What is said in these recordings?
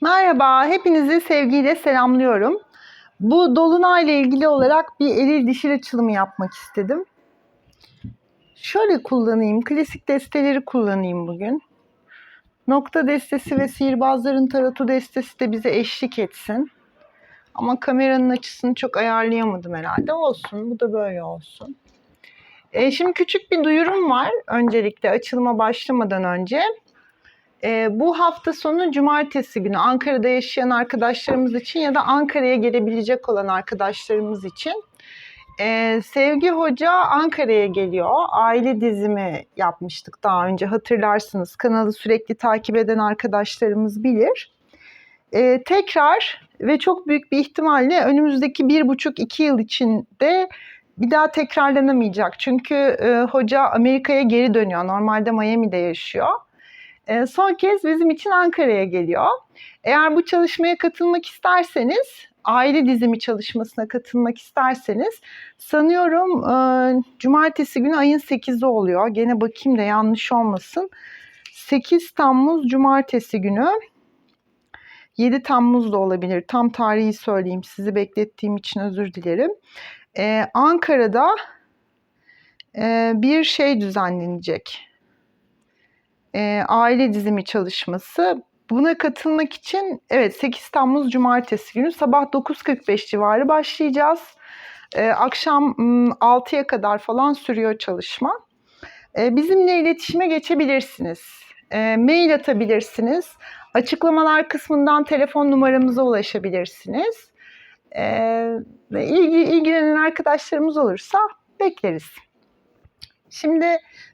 Merhaba, hepinizi sevgiyle selamlıyorum. Bu dolunayla ilgili olarak bir eril dişil açılımı yapmak istedim. Şöyle kullanayım, klasik desteleri kullanayım bugün. Nokta destesi ve sihirbazların tarotu destesi de bize eşlik etsin. Ama kameranın açısını çok ayarlayamadım herhalde. Olsun, bu da böyle olsun. E, şimdi küçük bir duyurum var öncelikle açılıma başlamadan önce. E, bu hafta sonu cumartesi günü Ankara'da yaşayan arkadaşlarımız için ya da Ankara'ya gelebilecek olan arkadaşlarımız için e, Sevgi Hoca Ankara'ya geliyor. Aile dizimi yapmıştık daha önce hatırlarsınız. Kanalı sürekli takip eden arkadaşlarımız bilir. E, tekrar ve çok büyük bir ihtimalle önümüzdeki bir buçuk iki yıl içinde bir daha tekrarlanamayacak. Çünkü e, hoca Amerika'ya geri dönüyor. Normalde Miami'de yaşıyor. E, son kez bizim için Ankara'ya geliyor. Eğer bu çalışmaya katılmak isterseniz, aile dizimi çalışmasına katılmak isterseniz sanıyorum e, cumartesi günü ayın 8'i oluyor. Gene bakayım da yanlış olmasın. 8 Temmuz cumartesi günü 7 Temmuz da olabilir. Tam tarihi söyleyeyim. Sizi beklettiğim için özür dilerim. Ee, Ankara'da e, bir şey düzenlenecek. Ee, aile dizimi çalışması. Buna katılmak için evet 8 Temmuz Cumartesi günü sabah 9.45 civarı başlayacağız. Ee, akşam 6'ya kadar falan sürüyor çalışma. Ee, bizimle iletişime geçebilirsiniz. Ee, mail atabilirsiniz. Açıklamalar kısmından telefon numaramıza ulaşabilirsiniz. Ee, ilgi, ilgilenen arkadaşlarımız olursa bekleriz. Şimdi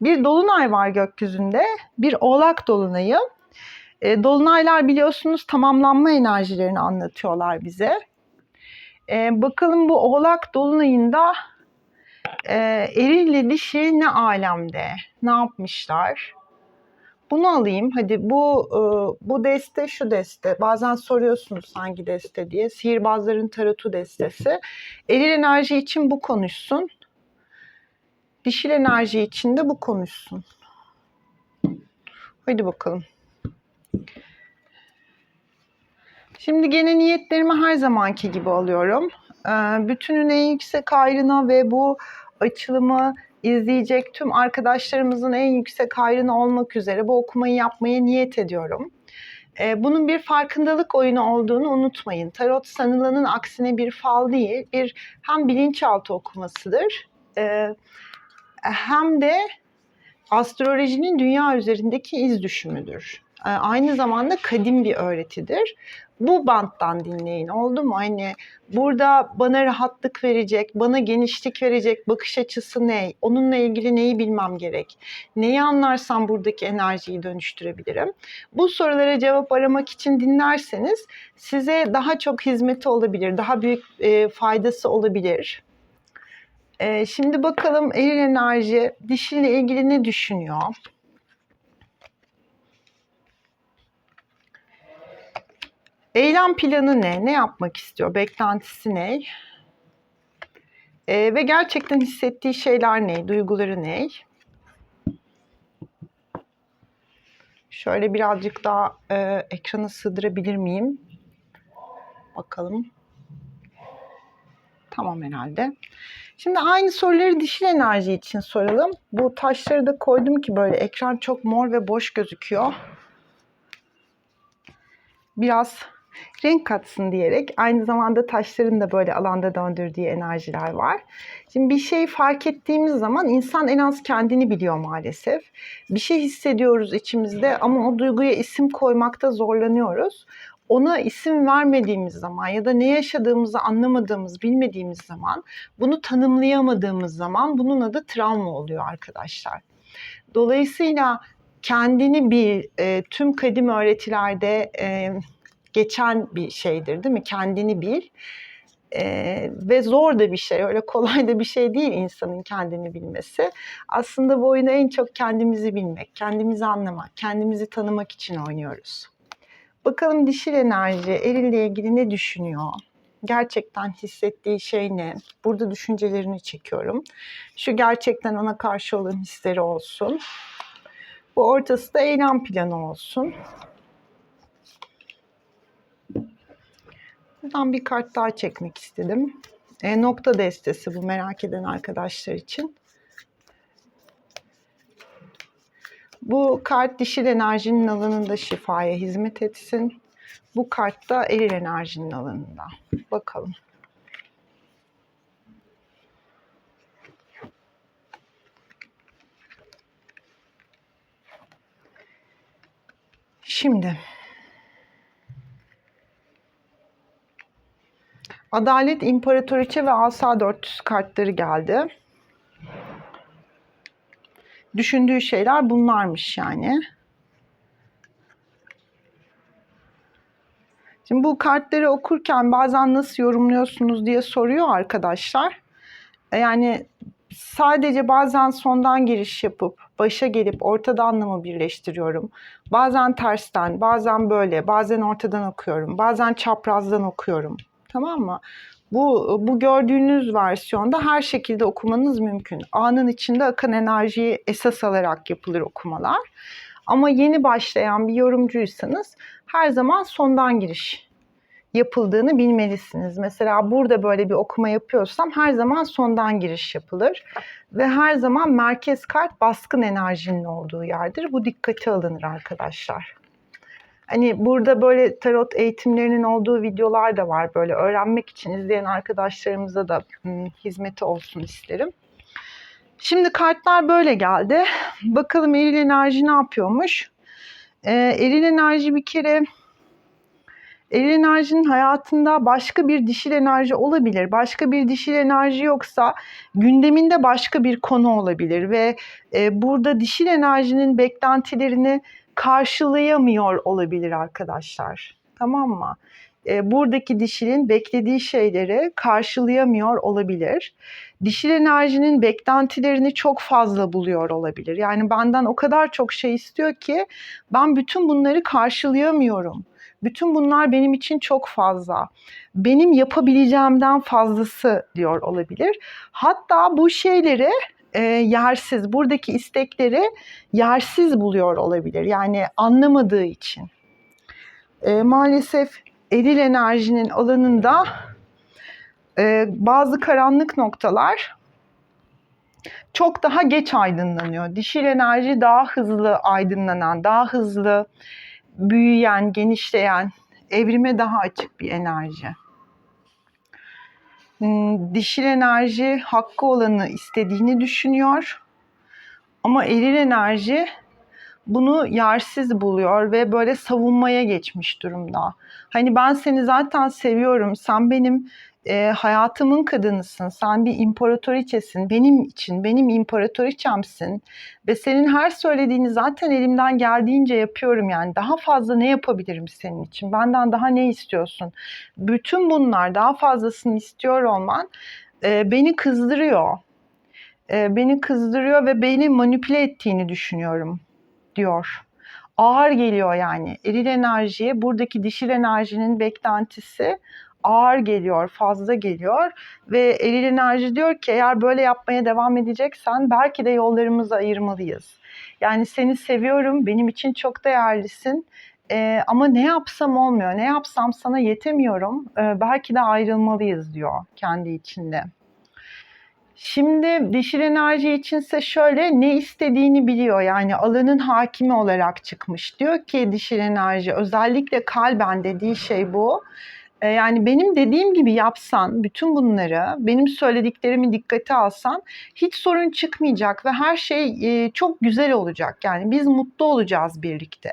bir dolunay var gökyüzünde. Bir oğlak dolunayı. E, dolunaylar biliyorsunuz tamamlanma enerjilerini anlatıyorlar bize. E, bakalım bu oğlak dolunayında e, erille dişi ne alemde, ne yapmışlar? Bunu alayım. Hadi bu e, bu deste şu deste. Bazen soruyorsunuz hangi deste diye. Sihirbazların tarotu destesi. Eril enerji için bu konuşsun. Dişil enerji için de bu konuşsun. Hadi bakalım. Şimdi gene niyetlerimi her zamanki gibi alıyorum. Ee, bütünün en yüksek hayrına ve bu açılımı izleyecek tüm arkadaşlarımızın en yüksek hayrına olmak üzere bu okumayı yapmaya niyet ediyorum. Ee, bunun bir farkındalık oyunu olduğunu unutmayın. Tarot sanılanın aksine bir fal değil, bir hem bilinçaltı okumasıdır, e, hem de astrolojinin dünya üzerindeki iz düşümüdür. E, aynı zamanda kadim bir öğretidir bu banttan dinleyin oldu mu? Hani burada bana rahatlık verecek, bana genişlik verecek bakış açısı ne? Onunla ilgili neyi bilmem gerek? Neyi anlarsam buradaki enerjiyi dönüştürebilirim? Bu sorulara cevap aramak için dinlerseniz size daha çok hizmeti olabilir, daha büyük e, faydası olabilir. E, şimdi bakalım eril enerji dişiyle ilgili ne düşünüyor? Eylem planı ne? Ne yapmak istiyor? Beklentisi ne? Ee, ve gerçekten hissettiği şeyler ne? Duyguları ne? Şöyle birazcık daha e, ekrana sığdırabilir miyim? Bakalım. Tamam herhalde. Şimdi aynı soruları dişil enerji için soralım. Bu taşları da koydum ki böyle ekran çok mor ve boş gözüküyor. Biraz renk katsın diyerek aynı zamanda taşların da böyle alanda döndürdüğü enerjiler var. Şimdi bir şeyi fark ettiğimiz zaman insan en az kendini biliyor maalesef. Bir şey hissediyoruz içimizde ama o duyguya isim koymakta zorlanıyoruz. Ona isim vermediğimiz zaman ya da ne yaşadığımızı anlamadığımız, bilmediğimiz zaman, bunu tanımlayamadığımız zaman bunun adı travma oluyor arkadaşlar. Dolayısıyla kendini bir e, tüm kadim öğretilerde e, geçen bir şeydir değil mi? Kendini bil. Ee, ve zor da bir şey, öyle kolay da bir şey değil insanın kendini bilmesi. Aslında bu oyunu en çok kendimizi bilmek, kendimizi anlamak, kendimizi tanımak için oynuyoruz. Bakalım dişil enerji erille ilgili ne düşünüyor? Gerçekten hissettiği şey ne? Burada düşüncelerini çekiyorum. Şu gerçekten ona karşı olan hisleri olsun. Bu ortası da eylem planı olsun. Buradan bir kart daha çekmek istedim. E, nokta destesi bu merak eden arkadaşlar için. Bu kart dişil enerjinin alanında şifaya hizmet etsin. Bu kart da eril enerjinin alanında. Bakalım. Şimdi Adalet İmparatoriçe ve Asa 400 kartları geldi. Düşündüğü şeyler bunlarmış yani. Şimdi bu kartları okurken bazen nasıl yorumluyorsunuz diye soruyor arkadaşlar. E, Yani sadece bazen sondan giriş yapıp başa gelip ortadan mı birleştiriyorum. Bazen tersten, bazen böyle, bazen ortadan okuyorum, bazen çaprazdan okuyorum. Tamam mı? Bu, bu gördüğünüz versiyonda her şekilde okumanız mümkün. Anın içinde akan enerjiyi esas alarak yapılır okumalar. Ama yeni başlayan bir yorumcuysanız her zaman sondan giriş yapıldığını bilmelisiniz. Mesela burada böyle bir okuma yapıyorsam her zaman sondan giriş yapılır ve her zaman merkez kart baskın enerjinin olduğu yerdir. Bu dikkate alınır arkadaşlar. Hani burada böyle tarot eğitimlerinin olduğu videolar da var. Böyle öğrenmek için izleyen arkadaşlarımıza da hmm, hizmeti olsun isterim. Şimdi kartlar böyle geldi. Bakalım eril enerji ne yapıyormuş? Ee, eril enerji bir kere eril enerjinin hayatında başka bir dişil enerji olabilir. Başka bir dişil enerji yoksa gündeminde başka bir konu olabilir ve e, burada dişil enerjinin beklentilerini karşılayamıyor olabilir arkadaşlar. Tamam mı? E, buradaki dişilin beklediği şeyleri karşılayamıyor olabilir. Dişil enerjinin beklentilerini çok fazla buluyor olabilir. Yani benden o kadar çok şey istiyor ki ben bütün bunları karşılayamıyorum. Bütün bunlar benim için çok fazla. Benim yapabileceğimden fazlası diyor olabilir. Hatta bu şeyleri e, yersiz, buradaki istekleri yersiz buluyor olabilir. Yani anlamadığı için. E, maalesef eril enerjinin alanında e, bazı karanlık noktalar çok daha geç aydınlanıyor. Dişil enerji daha hızlı aydınlanan, daha hızlı büyüyen, genişleyen, evrime daha açık bir enerji. Hmm, Dişil enerji hakkı olanı istediğini düşünüyor. Ama eril enerji bunu yersiz buluyor ve böyle savunmaya geçmiş durumda. Hani ben seni zaten seviyorum, sen benim e, hayatımın kadınısın, sen bir imparatoriçesin, benim için, benim imparatoriçemsin ve senin her söylediğini zaten elimden geldiğince yapıyorum yani. Daha fazla ne yapabilirim senin için? Benden daha ne istiyorsun? Bütün bunlar daha fazlasını istiyor olman e, beni kızdırıyor. E, beni kızdırıyor ve beni manipüle ettiğini düşünüyorum diyor. Ağır geliyor yani. Eril enerjiye buradaki dişil enerjinin beklentisi ağır geliyor, fazla geliyor ve eril enerji diyor ki eğer böyle yapmaya devam edeceksen belki de yollarımızı ayırmalıyız. Yani seni seviyorum, benim için çok değerlisin. Ee, ama ne yapsam olmuyor, ne yapsam sana yetemiyorum. Ee, belki de ayrılmalıyız diyor kendi içinde. Şimdi dişil enerji içinse şöyle ne istediğini biliyor yani alanın hakimi olarak çıkmış. Diyor ki dişil enerji özellikle kalben dediği şey bu. E, Yani benim dediğim gibi yapsan bütün bunları, benim söylediklerimi dikkate alsan hiç sorun çıkmayacak ve her şey e, çok güzel olacak. Yani biz mutlu olacağız birlikte.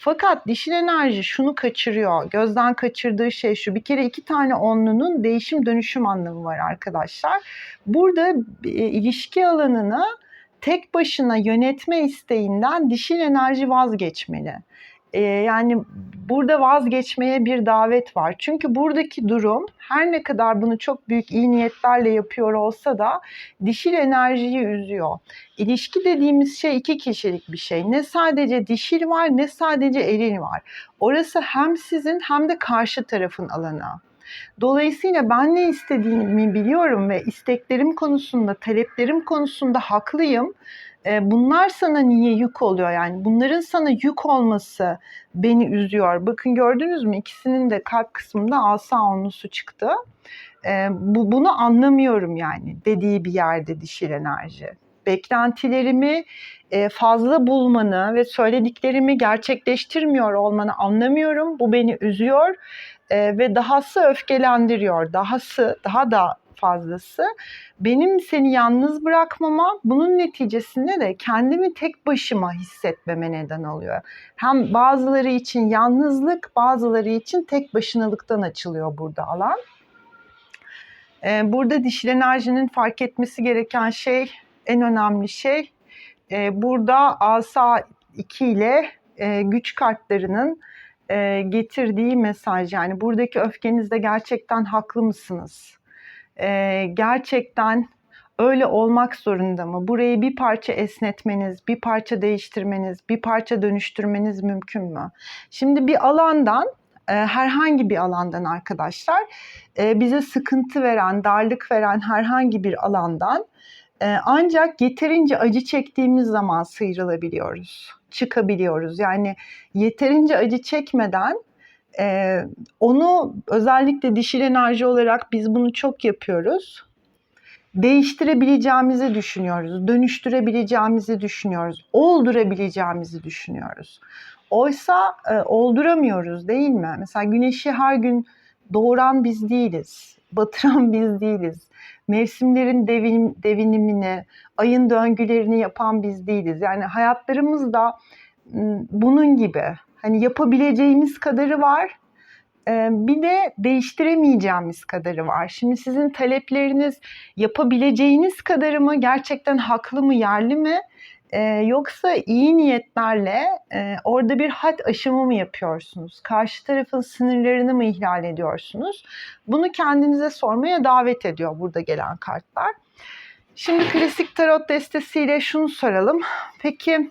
Fakat dişil enerji şunu kaçırıyor. Gözden kaçırdığı şey şu. Bir kere iki tane onlunun değişim dönüşüm anlamı var arkadaşlar. Burada e, ilişki alanını tek başına yönetme isteğinden dişil enerji vazgeçmeli. E, yani burada vazgeçmeye bir davet var. Çünkü buradaki durum her ne kadar bunu çok büyük iyi niyetlerle yapıyor olsa da dişil enerjiyi üzüyor. İlişki dediğimiz şey iki kişilik bir şey. Ne sadece dişil var ne sadece eril var. Orası hem sizin hem de karşı tarafın alanı. Dolayısıyla ben ne istediğimi biliyorum ve isteklerim konusunda, taleplerim konusunda haklıyım. E, bunlar sana niye yük oluyor? Yani bunların sana yük olması beni üzüyor. Bakın gördünüz mü? İkisinin de kalp kısmında asa onlusu çıktı. E, bu bunu anlamıyorum yani dediği bir yerde dişil enerji. Beklentilerimi e, fazla bulmanı ve söylediklerimi gerçekleştirmiyor olmanı anlamıyorum. Bu beni üzüyor e, ve dahası öfkelendiriyor. Dahası, daha da fazlası benim seni yalnız bırakmama bunun neticesinde de kendimi tek başıma hissetmeme neden oluyor. Hem bazıları için yalnızlık, bazıları için tek başınalıktan açılıyor burada alan. Ee, burada dişil enerjinin fark etmesi gereken şey, en önemli şey, e, burada asa 2 ile e, güç kartlarının e, getirdiği mesaj. Yani buradaki öfkenizde gerçekten haklı mısınız? E, gerçekten öyle olmak zorunda mı? Burayı bir parça esnetmeniz, bir parça değiştirmeniz, bir parça dönüştürmeniz mümkün mü? Şimdi bir alandan herhangi bir alandan arkadaşlar bize sıkıntı veren, darlık veren herhangi bir alandan ancak yeterince acı çektiğimiz zaman sıyrılabiliyoruz, çıkabiliyoruz. Yani yeterince acı çekmeden ee, onu özellikle dişil enerji olarak biz bunu çok yapıyoruz. Değiştirebileceğimizi düşünüyoruz, dönüştürebileceğimizi düşünüyoruz, oldurabileceğimizi düşünüyoruz. Oysa e, olduramıyoruz değil mi? Mesela güneşi her gün doğuran biz değiliz, batıran biz değiliz. Mevsimlerin devin, devinimini, ayın döngülerini yapan biz değiliz. Yani hayatlarımızda bunun gibi Hani yapabileceğimiz kadarı var. Ee, bir de değiştiremeyeceğimiz kadarı var. Şimdi sizin talepleriniz yapabileceğiniz kadarı mı, gerçekten haklı mı, yerli mi? Ee, yoksa iyi niyetlerle e, orada bir had aşımı mı yapıyorsunuz? Karşı tarafın sınırlarını mı ihlal ediyorsunuz? Bunu kendinize sormaya davet ediyor burada gelen kartlar. Şimdi klasik tarot destesiyle şunu soralım. Peki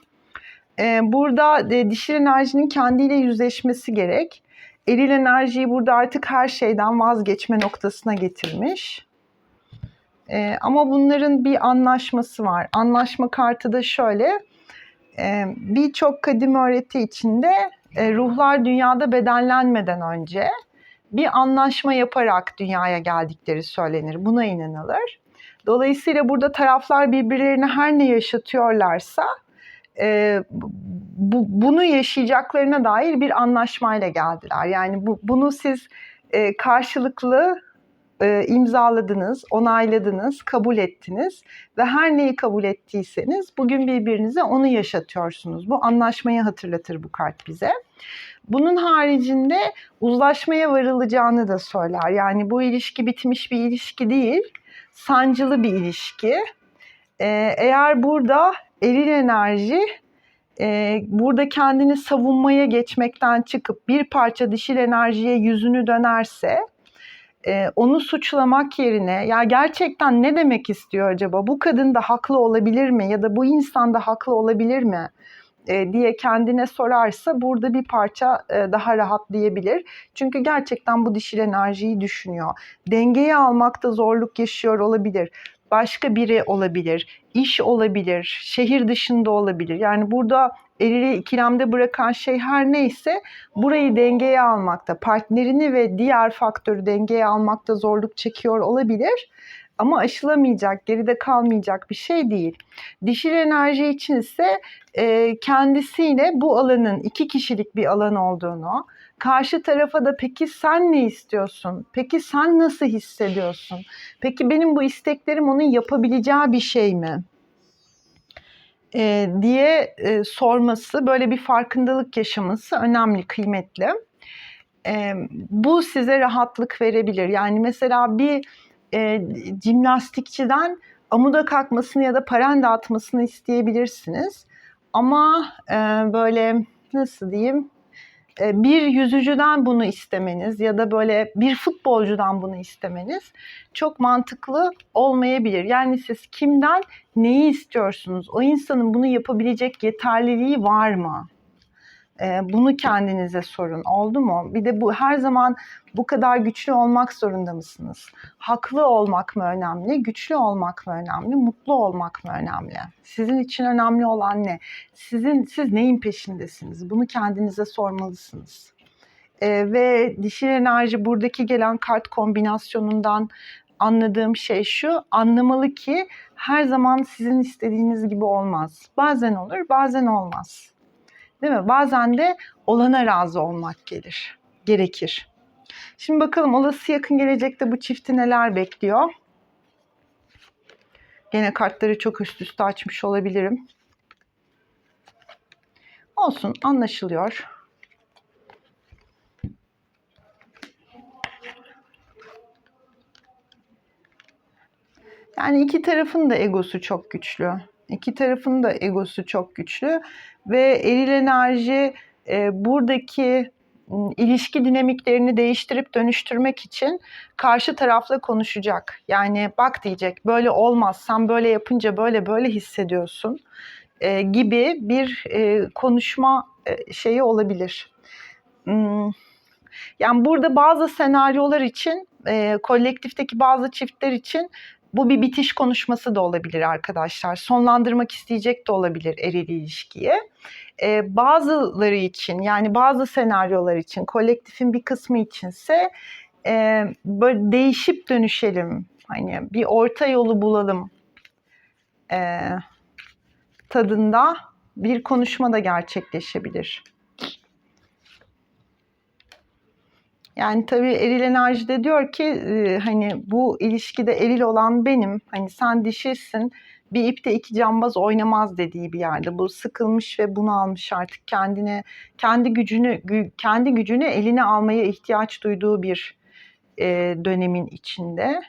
e, burada e, dişil enerjinin kendiyle yüzleşmesi gerek. Eril enerjiyi burada artık her şeyden vazgeçme noktasına getirmiş. E, ama bunların bir anlaşması var. Anlaşma kartı da şöyle. E, Birçok kadim öğreti içinde e, ruhlar dünyada bedenlenmeden önce bir anlaşma yaparak dünyaya geldikleri söylenir. Buna inanılır. Dolayısıyla burada taraflar birbirlerine her ne yaşatıyorlarsa e, bu, bunu yaşayacaklarına dair bir anlaşmayla geldiler. Yani bu, bunu siz e, karşılıklı e, imzaladınız, onayladınız, kabul ettiniz ve her neyi kabul ettiyseniz bugün birbirinize onu yaşatıyorsunuz. Bu anlaşmayı hatırlatır bu kart bize. Bunun haricinde uzlaşmaya varılacağını da söyler. Yani bu ilişki bitmiş bir ilişki değil, sancılı bir ilişki. Ee, eğer burada eril enerji e, burada kendini savunmaya geçmekten çıkıp bir parça dişil enerjiye yüzünü dönerse e, onu suçlamak yerine ya gerçekten ne demek istiyor acaba bu kadın da haklı olabilir mi ya da bu insan da haklı olabilir mi e, diye kendine sorarsa burada bir parça e, daha rahatlayabilir. Çünkü gerçekten bu dişil enerjiyi düşünüyor. Dengeyi almakta zorluk yaşıyor olabilir başka biri olabilir, iş olabilir, şehir dışında olabilir. Yani burada elini ikilemde bırakan şey her neyse burayı dengeye almakta, partnerini ve diğer faktörü dengeye almakta zorluk çekiyor olabilir. Ama aşılamayacak, geride kalmayacak bir şey değil. Dişil enerji için ise e, kendisiyle bu alanın iki kişilik bir alan olduğunu, Karşı tarafa da peki sen ne istiyorsun? Peki sen nasıl hissediyorsun? Peki benim bu isteklerim onun yapabileceği bir şey mi? E, diye e, sorması, böyle bir farkındalık yaşaması önemli, kıymetli. E, bu size rahatlık verebilir. Yani mesela bir e, jimnastikçiden amuda kalkmasını ya da paran dağıtmasını isteyebilirsiniz. Ama e, böyle nasıl diyeyim bir yüzücüden bunu istemeniz ya da böyle bir futbolcudan bunu istemeniz çok mantıklı olmayabilir. Yani siz kimden neyi istiyorsunuz? O insanın bunu yapabilecek yeterliliği var mı? Ee, bunu kendinize sorun. Oldu mu? Bir de bu her zaman bu kadar güçlü olmak zorunda mısınız? Haklı olmak mı önemli? Güçlü olmak mı önemli? Mutlu olmak mı önemli? Sizin için önemli olan ne? Sizin siz neyin peşindesiniz? Bunu kendinize sormalısınız. Ee, ve dişil enerji buradaki gelen kart kombinasyonundan anladığım şey şu. Anlamalı ki her zaman sizin istediğiniz gibi olmaz. Bazen olur, bazen olmaz. Değil mi? Bazen de olana razı olmak gelir, gerekir. Şimdi bakalım olası yakın gelecekte bu çifti neler bekliyor? Gene kartları çok üst üste açmış olabilirim. Olsun, anlaşılıyor. Yani iki tarafın da egosu çok güçlü. İki tarafın da egosu çok güçlü ve eril enerji e, buradaki ilişki dinamiklerini değiştirip dönüştürmek için karşı tarafla konuşacak. Yani bak diyecek böyle olmaz sen böyle yapınca böyle böyle hissediyorsun e, gibi bir e, konuşma e, şeyi olabilir. Hmm. Yani burada bazı senaryolar için, e, kolektifteki bazı çiftler için bu bir bitiş konuşması da olabilir arkadaşlar. Sonlandırmak isteyecek de olabilir eril ilişkiyi. Ee, bazıları için yani bazı senaryolar için kolektifin bir kısmı içinse e, böyle değişip dönüşelim. Hani bir orta yolu bulalım e, tadında bir konuşma da gerçekleşebilir. Yani tabii eril enerjide diyor ki e, hani bu ilişkide eril olan benim. Hani sen dişisin. Bir ipte iki cambaz oynamaz dediği bir yerde. Bu sıkılmış ve bunu almış artık kendine kendi gücünü gü- kendi gücünü eline almaya ihtiyaç duyduğu bir e, dönemin içinde.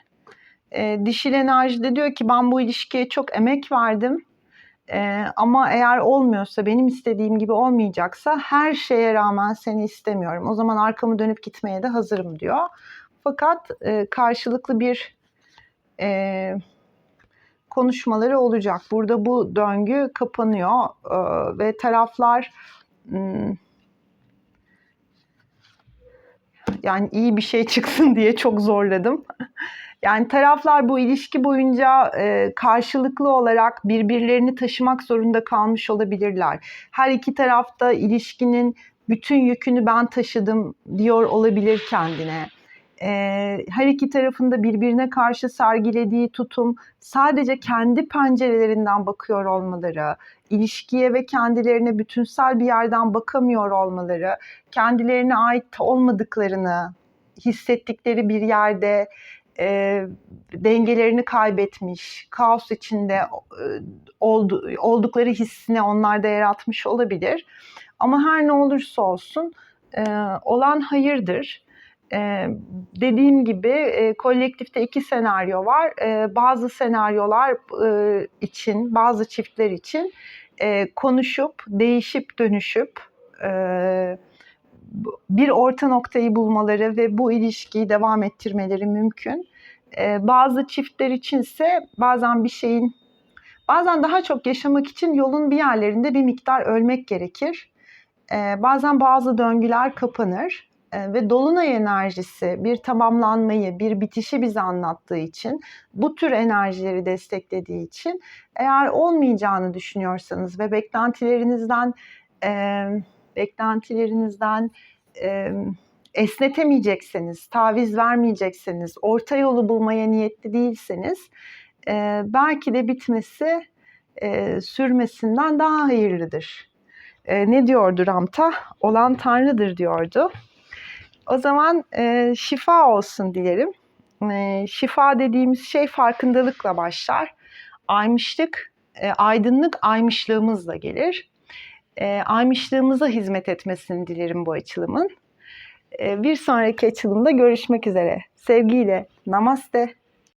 E, dişil enerjide diyor ki ben bu ilişkiye çok emek verdim. Ee, ama eğer olmuyorsa, benim istediğim gibi olmayacaksa her şeye rağmen seni istemiyorum. O zaman arkamı dönüp gitmeye de hazırım diyor. Fakat e, karşılıklı bir e, konuşmaları olacak. Burada bu döngü kapanıyor e, ve taraflar yani iyi bir şey çıksın diye çok zorladım. Yani taraflar bu ilişki boyunca e, karşılıklı olarak birbirlerini taşımak zorunda kalmış olabilirler. Her iki tarafta ilişkinin bütün yükünü ben taşıdım diyor olabilir kendine. E, her iki tarafında birbirine karşı sergilediği tutum sadece kendi pencerelerinden bakıyor olmaları, ilişkiye ve kendilerine bütünsel bir yerden bakamıyor olmaları, kendilerine ait olmadıklarını hissettikleri bir yerde e, dengelerini kaybetmiş, kaos içinde e, oldu, oldukları hissini onlarda yaratmış olabilir. Ama her ne olursa olsun e, olan hayırdır. E, dediğim gibi e, kolektifte iki senaryo var. E, bazı senaryolar e, için, bazı çiftler için e, konuşup, değişip, dönüşüp e, bir orta noktayı bulmaları ve bu ilişkiyi devam ettirmeleri mümkün. Ee, bazı çiftler içinse bazen bir şeyin, bazen daha çok yaşamak için yolun bir yerlerinde bir miktar ölmek gerekir. Ee, bazen bazı döngüler kapanır ee, ve dolunay enerjisi bir tamamlanmayı, bir bitişi bize anlattığı için, bu tür enerjileri desteklediği için eğer olmayacağını düşünüyorsanız ve beklentilerinizden e, beklentilerinizden e, esnetemeyecekseniz, taviz vermeyecekseniz, orta yolu bulmaya niyetli değilseniz e, belki de bitmesi e, sürmesinden daha hayırlıdır. E, ne diyordu Ramta? Olan Tanrı'dır diyordu. O zaman e, şifa olsun dilerim. E, şifa dediğimiz şey farkındalıkla başlar. Aymışlık, e, aydınlık aymışlığımızla gelir. E, aymışlığımıza hizmet etmesini dilerim bu açılımın. Bir sonraki açılımda görüşmek üzere. Sevgiyle. Namaste.